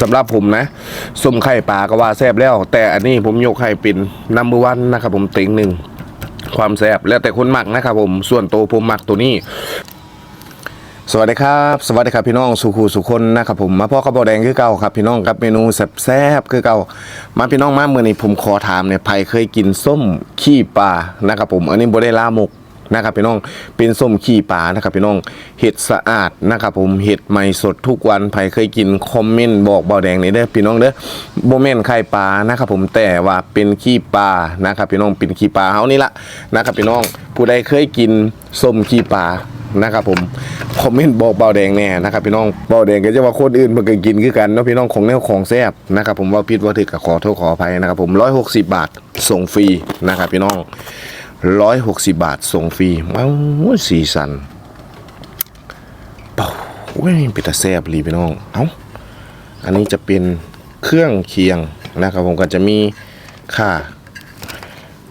สำหรับผมนะส้มไข่ปลาก็ว่าแซ่บแล้ว แต่อันนี้ผมยกให้เป็นนัมเบอร์วันนะครับผมเต็งหนึ่งความแซ่บแล้วแต่คนหมักนะครับผมส่วนตัวผมหมักตัวนี้สวัสดีครับ สวัสดีครับพี่น้องสุขูสุคนนะครับผมมาพ่อกระบอกแดงคือเก่าครับพี่น้องกับเมนูแซ่บๆคือเก่ามาพี่น้องมาเมื่อนี้ผมขอถามเนี่ยไผเคยกินส้มขี้ปลานะครับผม อันนี้โบได้ลามก นะครับพี่น้องเป็นส้มขี้ปลานะครับพี่น้องเห็ดสะอาดนะครับผมเห็ดใหม่สดทุกวันไผเคยกินคอมเมนต์บอกเบาแดงนี่เด้อพี่น้องเด้อโบแม่นไข่ปลานะครับผมแต่ว่าเป็นขี้ปลานะครับพี่น้องเป็นขี้ปลาเฮานี่ละนะครับพี่น้องผู้ใดเคยกินส้มขี้ปลานะครับผมคอมเมนต์บอกเบาแดงแน่นะครับพี่น้องเบาแดงก็จะว่าคนอื่นมันก็กินคือกันเนาะพี่น้องของแนวของแซ่บนะครับผมว่าผิดว่าถึกก็ขอโทษขออภัยนะครับผม160 บาทส่งฟรีนะครับพี่น้อง 160 บาทส่งฟรีว้าสีสันเป่าเว้ยเป็นตาแซบรีพี่น้อง เอ้า อันนี้จะเป็นเครื่องเคียงนะครับผมก็จะมีข่า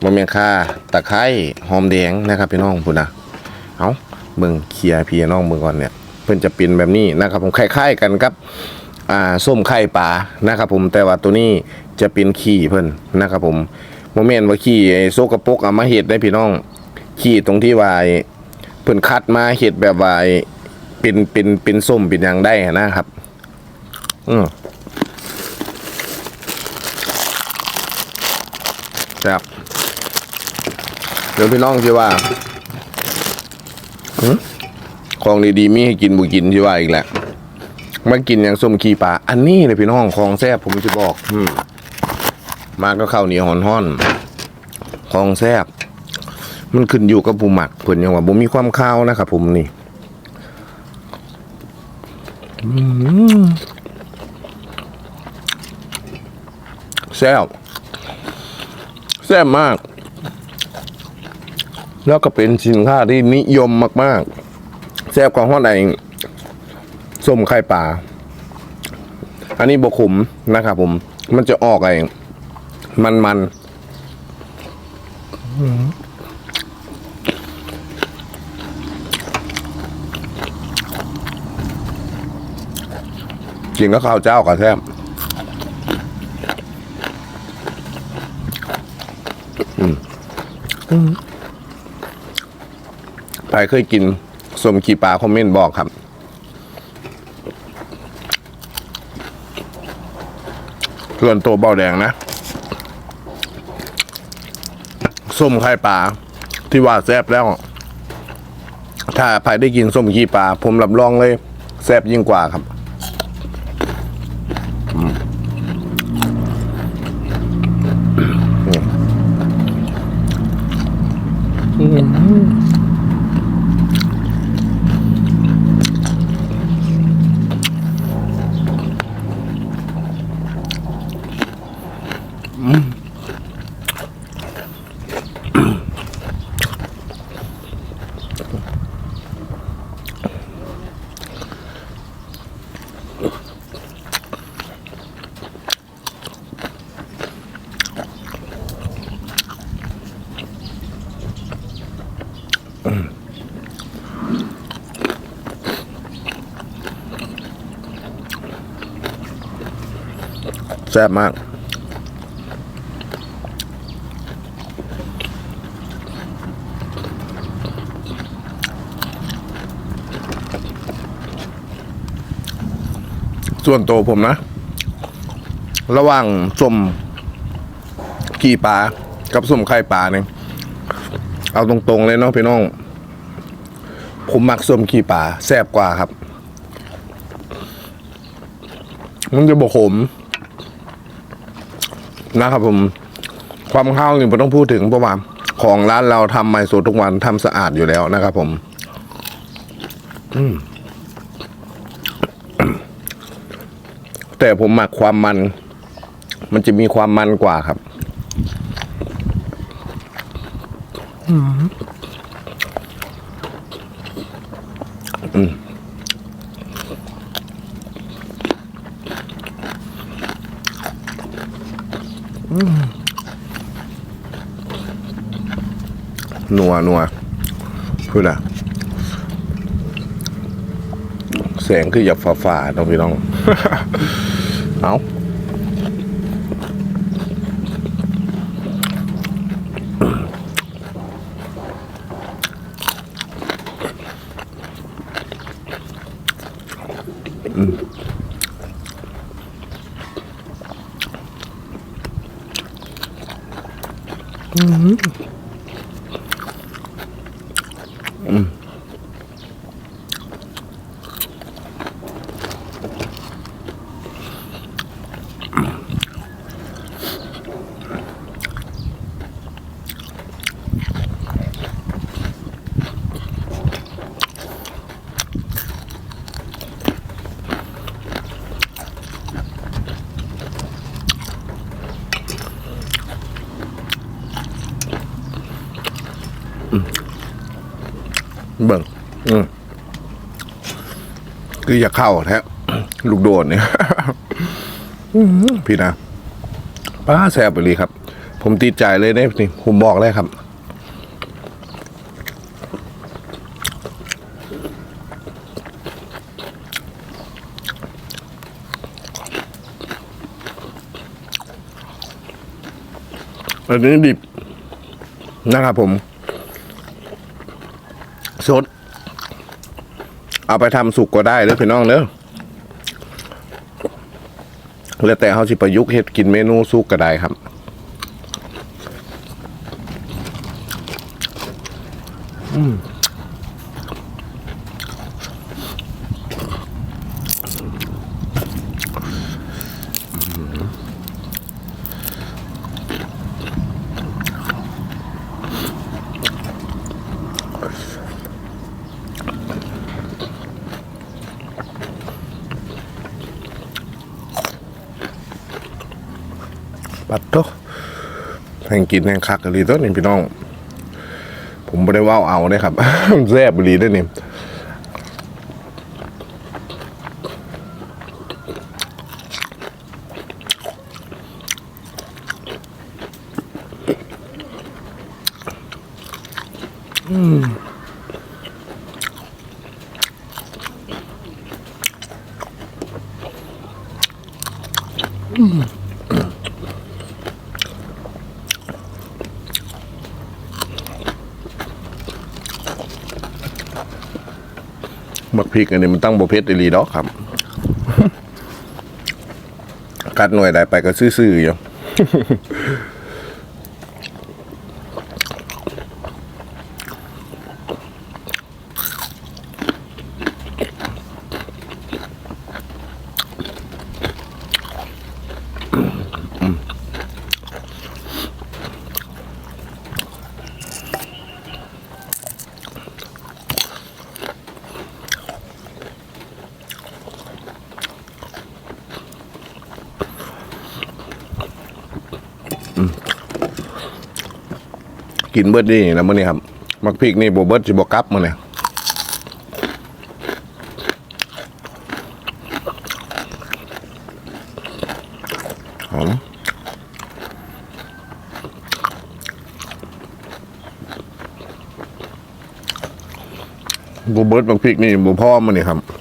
บะเมียงข่าตะไคร้หอมแดงนะครับพี่น้องพูดนะ เอาเบิ่งเคียพี่น้องเบิ่งก่อนเนี่ย เพิ่นจะเป็นแบบนี้นะครับผมคล้ายๆกันครับอ่าส้มไข่ปลานะครับผมแต่ว่าตัวนี้จะเป็นขี้เพิ่นนะครับผม โมเมนต์ว่าขี้ไอ้โซกระปกเอามาเฮ็ดได้พี่น้อง ขี้ตรงที่ว่าไอ้เพิ่นคัดมาเฮ็ดแบบว่าไอ้เป็นเป็นเป็นส้มเป็นหยังได้นะครับ อืมครับเดี๋ยวพี่น้องที่ว่าของดีๆมีให้กินบุกินที่ว่าอีกแหละมากินอย่างส้มขี้ปลาอันนี้เลยพี่น้องของแซ่บผมจะบอก อืมมาก็ข้าวเหนียวหอนห่อน ของแซ่บมันขึ้นอยู่กับผู้หมักเพิ่นยังว่าบ่มีความข้าวนะครับผมนี่แซ่บแซ่บมาก แล้วก็เป็นสินค้าที่นิยมมาก ๆ แซ่บกว่าห้อใดส้มไข่ปลาอันนี้บกขุมนะครับผม มันจะออกไอ้มันมัน กินก็ข้าวเจ้ากับแซ่บใครเคยกินส้มขี้ปลาคอมเมนต์บอกครับ ส่วนตัวเบาแดงนะ ส้มไข่ปลาที่ว่าแซ่บแล้ว ถ้าใครได้กินส้มขี้ปลาผมรับรองเลย แซ่บยิ่งกว่าครับอืม แซ่บมาก ส่วนตัวผมนะ ระหว่างส้มขี่ปลากับส้มไข่ปลาเนี่ยเอาตรงๆเลยเนาะพี่น้อง ผมมักส้มขี่ปลาแซ่บกว่าครับ มันจะบกขมนะครับผมความข้าวนี่ผมต้องพูดถึงเพราะว่าของร้านเราทำใหม่สดทุกวันทำสะอาดอยู่แล้วนะครับผม อืม แต่ผมหมักความมัน มันจะมีความมันกว่าครับอืมนัวนัวพูดนะแสงคืออยาฝ่าๆเน้องพี่น้อง เอาเบิ่งอืม คืออย่าเข้าแท้ลูกโดดเนี่ยพี่นะป้าแซ่บไปเลยครับ ผมติดใจเลยเนี่ยนี่ผมบอกเลยครับ อันนี้ดิบนะครับผม สด เอาไปทำสุกก็ได้เด้อพี่น้องเด้อแล้วแต่เขาสิประยุกต์เฮ็ดกินเมนูสุกก็ได้ครับ ปัดโตแห่งกินแห่งคักกะลีตัวนี้พี่น้อง ผมไม่ได้ว่าเอาเนี่ยครับแซ่บดีด้วยนี่อืม มักพริกอันนี้มันตั้งบเพชรดีดอกครับ กัดหน่วยใดไปก็ซื่อๆอยู่ กินเบิดนี่นะมื้อนี้ครับ มักพริกนี่บ่เบิดสิบ่กลับมื้อนี้หอมบ่เบิดมักพริกนี่บ่พอมื้อนี้ครับ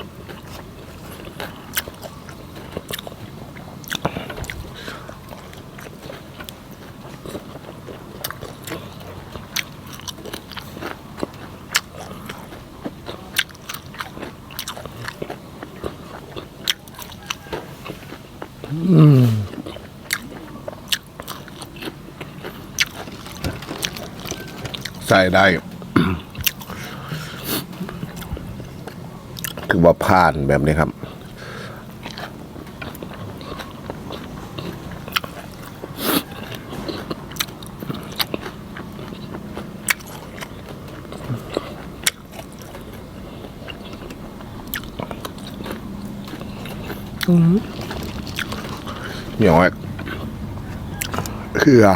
ใส่ได้ถือว่าผ่านแบบนี้ครับ อืม เหนียวอะคืออ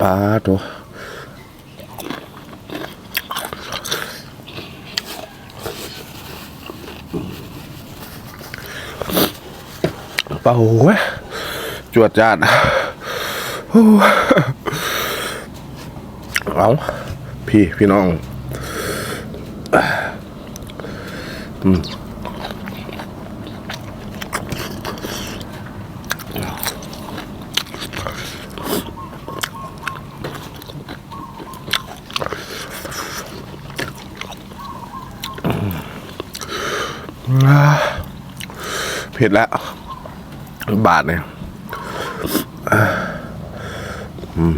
ปลาตัวปลาโอ้ยจวดจาดโอ้เอาพี่ พี่น้อง เผ็ดแล้ว บาทเนี่ยอืม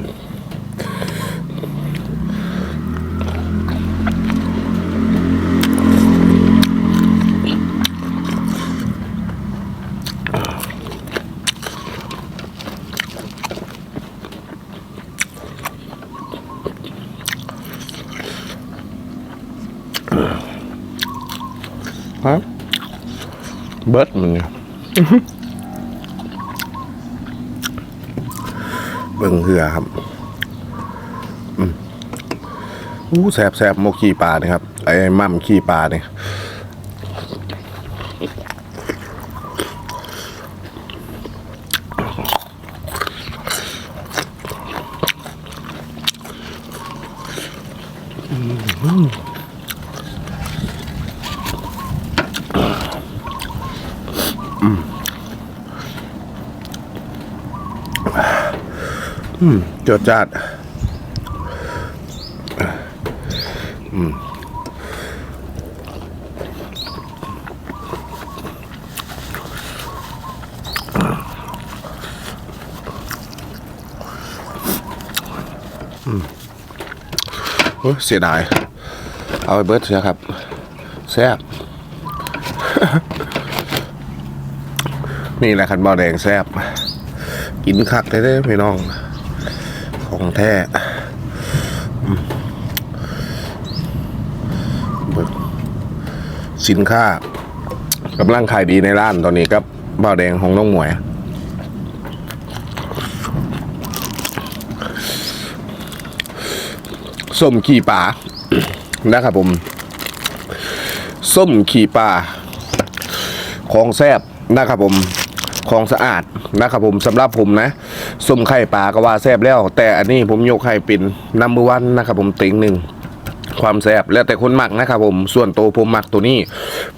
เบิร์ดมึงเนี่ยเบิ่งเหือครับอู้แสบแสบโมกขี้ปลาเนี่ยครับ ไอ้มั่มขี้ปลาเนี่ย จดจัดอืมโอ้เสียดาย เอาไปเบิร์ดเสียครับ แซ่บ นี่แหละคันเบาแดงแซ่บ กินคักได้ๆพี่น้อง ของแท้สินค้ากำลังขายดีในร้านตอนนี้ครับบ่าแดงของน้องหมวยส้มขี่ป่านะครับผมส้มขี่ป่าของแซบนะครับผมของสะอาดนะครับผมสำหรับผมนะ ส้มไข่ปลาก็ว่าแซบแล้ว แต่อันนี้ผมยกให้เป็นนัมเบอร์วันนะครับผมติงหนึ่งความแซบแล้วแต่คนหมักนะครับผมส่วนตัวผมหมักตัวนี้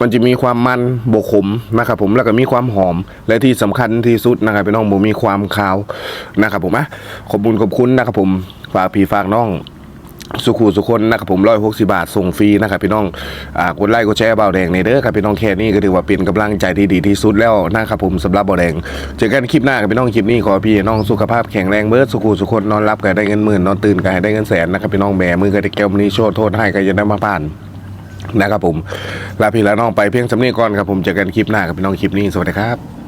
มันจะมีความมันบกขมนะครับผมแล้วก็มีความหอมและที่สำคัญที่สุดนะครับพี่น้องผมมีความคาวนะครับผมนะขอบคุณขอบคุณนะครับผมฝากพี่ฝากน้อง สุขูสุคนนะครับผมร้อยหกสิบาทส่งฟรีนะครับพี่น้องอ่ากดไลค์กดแชร์เบาแดงในเด้อครับพี่น้องแค่นี้ก็ถือว่าเป็นกำลังใจที่ดีที่สุดแล้วนะครับผมสำหรับเบาแดงเจอกันคลิปหน้ากับพี่น้องคลิปนี้ขอพี่น้องสุขภาพแข็งแรงเบิร์ดสุขูสุคนนอนรับก็ได้เงินหมื่นนอนตื่นก็ให้ได้เงินแสนนะครับพี่น้องแบมือก็ได้แก้วมณีโชดโทษให้ก็จะได้มาผ่านนะครับผมลาพี่และน้องไปเพียงสำนีก่อนครับผมเจอกันคลิปหน้ากับพี่น้องคลิปนี้สวัสดีครับ